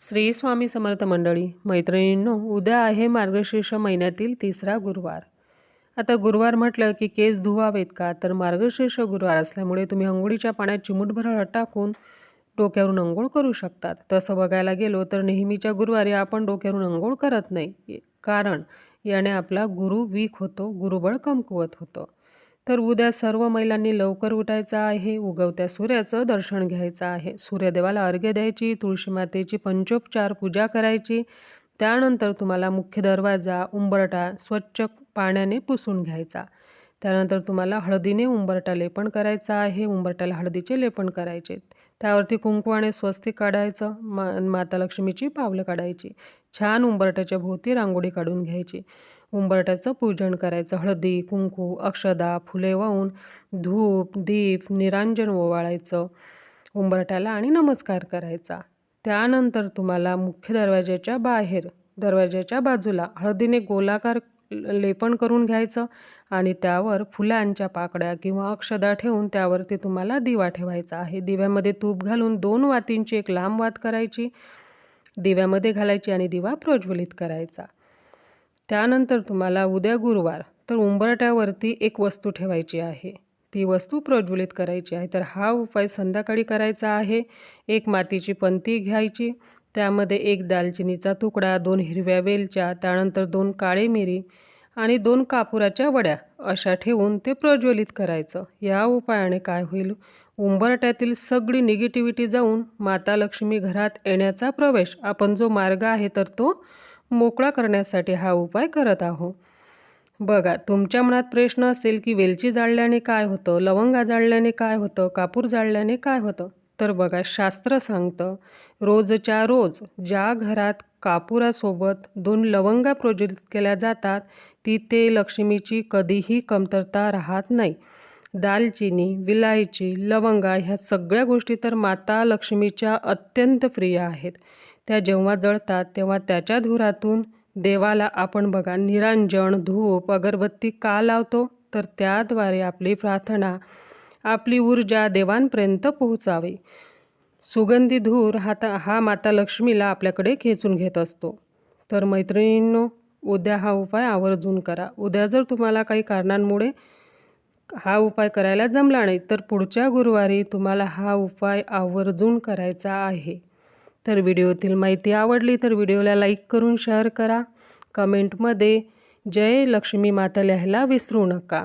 श्री स्वामी समर्थ मंडळी मैत्रिणींनो उद्या आहे मार्गशीर्ष महिन्यातील तिसरा गुरुवार. आता गुरुवार म्हटलं की केस धुवावेत का? तर मार्गशीर्ष गुरुवार असल्यामुळे तुम्ही अंघोळीच्या पाण्यात चिमूटभर हळद टाकून डोक्यावरून अंघोळ करू शकतात. तसं बघायला गेलो तर नेहमीच्या गुरुवारी आपण डोक्यावरून अंघोळ करत नाही. कारण याने आपला गुरु वीक होतो गुरुबळ कमकुवत होतं. तर उद्या सर्व महिलांनी लवकर उठायचं आहे उगवत्या सूर्याचं दर्शन घ्यायचं आहे. सूर्यदेवाला अर्घ्य द्यायची तुळशी मातेची पंचोपचार पूजा करायची. त्यानंतर तुम्हाला मुख्य दरवाजा उंबरटा स्वच्छ पाण्याने पुसून घ्यायचा. त्यानंतर तुम्हाला हळदीने उंबरटा लेपन करायचं आहे. उंबरट्याला हळदीचे लेपन करायचे. त्यावरती कुंकवाने स्वस्तिक काढायचं. मा माता लक्ष्मीची पावलं काढायची. छान उंबरट्याच्या भोवती रांगोळी काढून घ्यायची. उंबरट्याचं पूजन करायचं. हळदी कुंकू अक्षदा फुले वाहून धूप दीप निरांजन ओवाळायचं. उंबरट्याला आणि नमस्कार करायचा. त्यानंतर तुम्हाला मुख्य दरवाज्याच्या बाहेर दरवाज्याच्या बाजूला हळदीने गोलाकार लेपन करून घ्यायचं आणि त्यावर फुलांच्या पाकड्या किंवा अक्षदा ठेवून त्यावरती तुम्हाला दिवा ठेवायचा आहे. दिव्यामध्ये तूप घालून दोन वातींची एक लांब वात करायची दिव्यामध्ये घालायची आणि दिवा प्रज्वलित करायचा. त्यानंतर तुम्हाला उद्या गुरुवार तर उंबरट्यावरती एक वस्तू ठेवायची आहे. ती वस्तू प्रज्वलित करायची आहे. तर हा उपाय संध्याकाळी करायचा आहे. एक मातीची पंती घ्यायची त्यामध्ये एक दालचिनीचा तुकडा दोन हिरव्या वेलच्या त्यानंतर दोन काळे मिरी आणि दोन कापुराच्या वड्या अशा ठेवून ते प्रज्वलित करायचं. या उपायाने काय होईल? उंबरट्यातील सगळी निगेटिव्हिटी जाऊन माता लक्ष्मी घरात येण्याचा प्रवेश आपण जो मार्ग आहे तर तो मोकळा करण्यासाठी हा उपाय करत आहो बघा तुमच्या मनात प्रश्न असेल की वेलची जाळल्याने काय होतं? लवंगा जाळल्याने काय होतं? कापूर जाळल्याने काय होतं? तर बघा शास्त्र सांगतं रोजच्या रोज ज्या घरात कापुरासोबत दोन लवंगा प्रोज्वलित केल्या जातात तिथे लक्ष्मीची कधीही कमतरता राहत नाही. दालचिनी विलायची लवंगा ह्या सगळ्या गोष्टी तर माता लक्ष्मीच्या अत्यंत प्रिय आहेत. त्या जेव्हा जळतात तेव्हा त्याच्या धुरातून देवाला आपण बघा निरांजन धूप अगरबत्ती का लावतो? तर त्याद्वारे आपली प्रार्थना आपली ऊर्जा देवांपर्यंत पोहोचावी. सुगंधी धूर हाता हा माता लक्ष्मीला आपल्याकडे खेचून घेत असतो. तर मैत्रिणींनो उद्या हा उपाय आवर्जून करा. उद्या जर तुम्हाला काही कारणांमुळे हा उपाय करायला जमला नाही तर पुढच्या गुरुवारी तुम्हाला हा उपाय आवर्जून करायचा आहे. तर व्हिडिओतील माहिती आवडली तर व्हिडिओला लाईक करून शेअर करा. कमेंटमध्ये जय लक्ष्मी माता लिहायला विसरू नका.